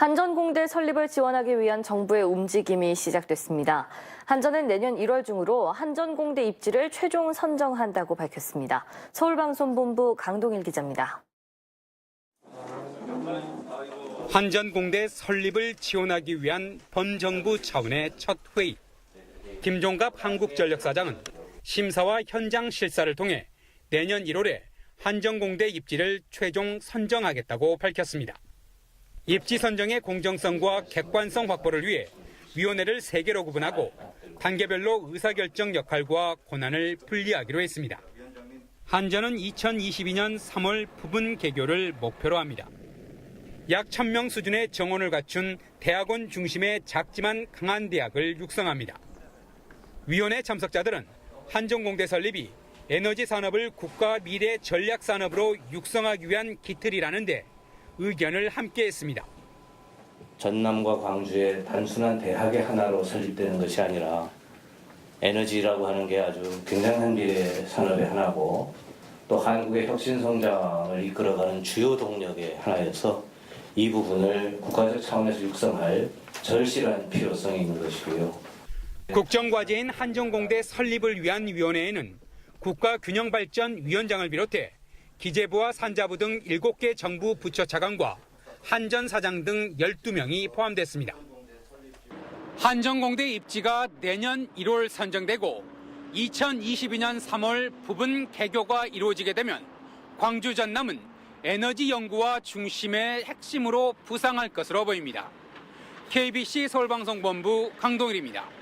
한전공대 설립을 지원하기 위한 정부의 움직임이 시작됐습니다. 한전은 내년 1월 중으로 한전공대 입지를 최종 선정한다고 밝혔습니다. 서울방송본부 강동일 기자입니다. 한전공대 설립을 지원하기 위한 본정부 차원의 첫 회의. 김종갑 한국전력사장은 심사와 현장 실사를 통해 내년 1월에 한전공대 입지를 최종 선정하겠다고 밝혔습니다. 입지 선정의 공정성과 객관성 확보를 위해 위원회를 3개로 구분하고 단계별로 의사결정 역할과 권한을 분리하기로 했습니다. 한전은 2022년 3월 부분 개교를 목표로 합니다. 약 1000명 수준의 정원을 갖춘 대학원 중심의 작지만 강한 대학을 육성합니다. 위원회 참석자들은 한전공대 설립이 에너지 산업을 국가 미래 전략 산업으로 육성하기 위한 기틀이라는데 의견을 함께했습니다. 전남과 광주의 단순한 대학의 하나로 설립되는 것이 아니라 에너지라고 하는 게 아주 굉장한 미래 산업의 하나고 또 한국의 혁신 성장을 이끌어가는 주요 동력의 하나여서 이 부분을 국가적 차원에서 육성할 절실한 필요성이 있는 것이고요. 국정과제인 한전공대 설립을 위한 위원회에는 국가균형발전위원장을 비롯해 기재부와 산자부 등 7개 정부 부처 차관과 한전 사장 등 12명이 포함됐습니다. 한전공대 입지가 내년 1월 선정되고 2022년 3월 부분 개교가 이루어지게 되면 광주 전남은 에너지 연구와 중심의 핵심으로 부상할 것으로 보입니다. KBC 서울방송본부 강동일입니다.